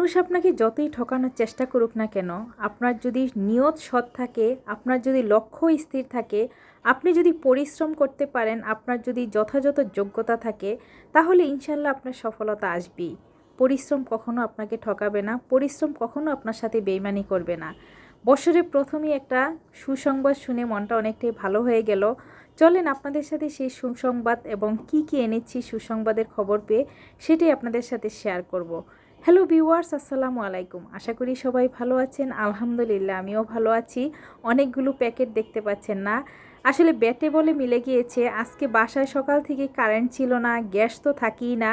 মানুষ আপনাকে যতই ঠকানোর চেষ্টা করুক না কেন, আপনার যদি নিয়ত সৎ থাকে, আপনার যদি লক্ষ্য স্থির থাকে, আপনি যদি পরিশ্রম করতে পারেন, আপনার যদি যথাযথ যোগ্যতা থাকে, তাহলে ইনশাল্লাহ আপনার সফলতা আসবেই। পরিশ্রম কখনো আপনাকে ঠকাবে না, পরিশ্রম কখনো আপনার সাথে বেইমানি করবে না। বছরের প্রথমেই একটা সুসংবাদ শুনে মনটা অনেকটাই ভালো হয়ে গেল। চলেন আপনাদের সাথে সেই সুসংবাদ এবং কি কি এনেছি সুসংবাদের খবর পেয়ে, সেটাই আপনাদের সাথে শেয়ার করব। হ্যালো ভিউয়ার্স, আসসালামু আলাইকুম। আশা করি সবাই ভালো আছেন। আলহামদুলিল্লাহ, আমিও ভালো আছি। অনেকগুলো প্যাকেট দেখতে পাচ্ছেন না। আসলে ব্যাটে বলে মিলে গিয়েছে, আজকে বাসায় সকাল থেকে কারেন্ট ছিল না, গ্যাস তো থাকেই না।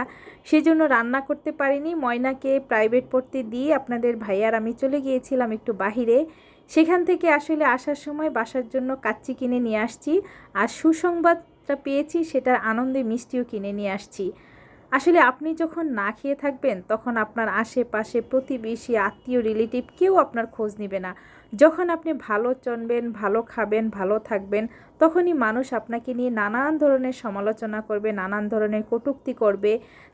সেজন্য রান্না করতে পারিনি, ময়নাকে প্রাইভেট পড়তে দিয়ে আপনাদের ভাইয়ার আমি চলে গিয়েছিলাম একটু বাহিরে। সেখান থেকে আসলে আসার সময় বাসার জন্য কাচ্চি কিনে নিয়ে আসছি, আর সুসংবাদটা পেয়েছি, সেটার আনন্দে মিষ্টিও কিনে নিয়ে আসছি। আসলে আপনি যখন না খেয়ে থাকবেন, তখন আপনার আশেপাশে প্রতিবেশী, আত্মীয় রিলেটিভ কেউ আপনার খোঁজ নেবে না। যখন আপনি ভালো চনবেন ভালো খাবেন, ভালো থাকবেন, তখনই মানুষ আপনাকে নিয়ে নানান ধরনের সমালোচনা করবে, নানান ধরনের কটূক্তি করবে।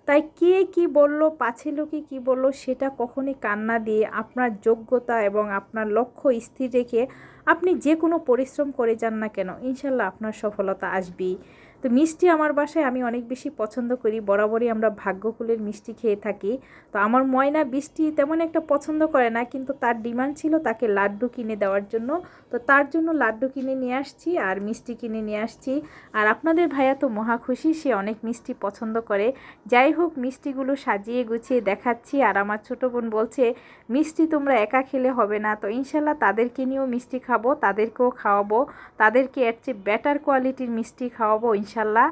তাই কে কি বলল, পাছে লোকে কি বলল, সেটা কখনই কান্না দিয়ে আপনার যোগ্যতা এবং আপনার লক্ষ্য স্থির রেখে আপনি যে কোনো পরিশ্রম করে যান না কেন, ইনশাল্লাহ আপনার সফলতা আসবেই। তো মিষ্টি আমার বাসায় আমি অনেক বেশি পছন্দ করি। বরাবরই আমরা ভাগ্যকুলের মিষ্টি খেয়ে থাকি। তো আমার ময়না বৃষ্টি তেমন একটা পছন্দ করে না, কিন্তু তার ডিমান্ড ছিল তাকে লাড্ডু কিনে দেওয়ার জন্য। তো তার জন্য লাড্ডু কিনে নিয়ে আসছি আর মিষ্টি কিনে নিয়ে আসছি। আর আপনাদের ভাইয়া তো মহা খুশি, সে অনেক মিষ্টি পছন্দ করে। যাই হোক, মিষ্টিগুলো সাজিয়ে গুছিয়ে দেখাচ্ছি আর আমার ছোটো বোন বলছে, মিষ্টি তোমরা একা খেলে হবে না, তো ইনশাল্লাহ তাদেরকে নিয়েও মিষ্টি খাব, তাদেরকেও খাওয়াবো। তাদেরকে এর চেয়ে বেটার কোয়ালিটির মিষ্টি খাওয়াবো ইনশাল্লাহ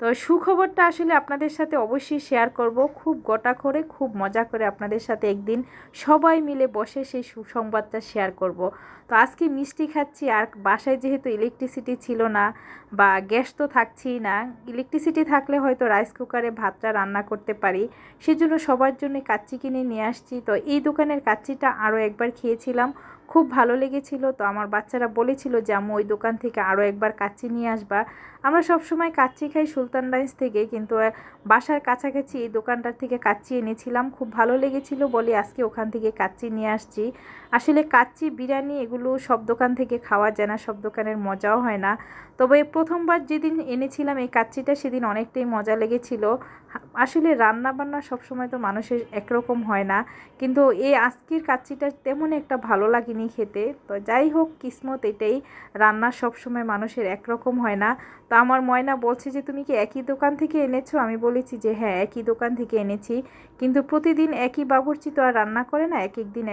তো সুখবরটা আসলে আপনাদের সাথে অবশ্যই শেয়ার করব। খুব গোটা করে, খুব মজা করে আপনাদের সাথে একদিন সবাই মিলে বসে সেই সুসংবাদটা শেয়ার করব। তো আজকে মিষ্টি খাচ্ছি, আর বাসায় যেহেতু ইলেকট্রিসিটি ছিল না বা গ্যাস তো থাকছেই না ইলেকট্রিসিটি থাকলে হয়তো রাইস কুকারে ভাতটা রান্না করতে পারি। সেজন্য সবার জন্য কাচ্চি কিনে নিয়ে আসছি। তো এই দোকানের কাচ্চিটা আরও একবার খেয়েছিলাম। খুব ভালো লেগেছিল। তো আমার বাচ্চারা বলেছিল যে আমি ওই দোকান থেকে আরও একবার কাচ্চি নিয়ে আসবা। আমরা সব সময় কাচ্চি খাই সুলতান রাইস থেকে, কিন্তু বাসার কাছাকাছি এই দোকানটার থেকে কাচ্চি এনেছিলাম। খুব ভালো লেগেছিল বলে আজকে ওখান থেকে কাচ্চি নিয়ে আসছি। আসলে কাচ্চি, বিরিয়ানি এগুলো সব দোকান থেকে খাওয়া যায় না, সব দোকানের মজাও হয় না। তবে প্রথমবার যেদিন এনেছিলাম এই কাচ্চিটা, সেদিন অনেকটাই মজা লেগেছিল। আসলে রান্না বান্না সবসময় তো মানুষের একরকম হয় না। কিন্তু এই আজকের কাচ্চিটা তেমন একটা ভালো লাগেনি খেতে। তো যাই হোক, কিসমত এটাই, রান্না সবসময় মানুষের একরকম হয় না। তো আমার ময়না বলছে যে, তুমি কি একই দোকান থেকে এনেছো? আমি বলেছি যে হ্যাঁ একই দোকান থেকে এনেছি। কিন্তু প্রতিদিন একই বাবুর্চি তো আর রান্না করে না এক একদিন এক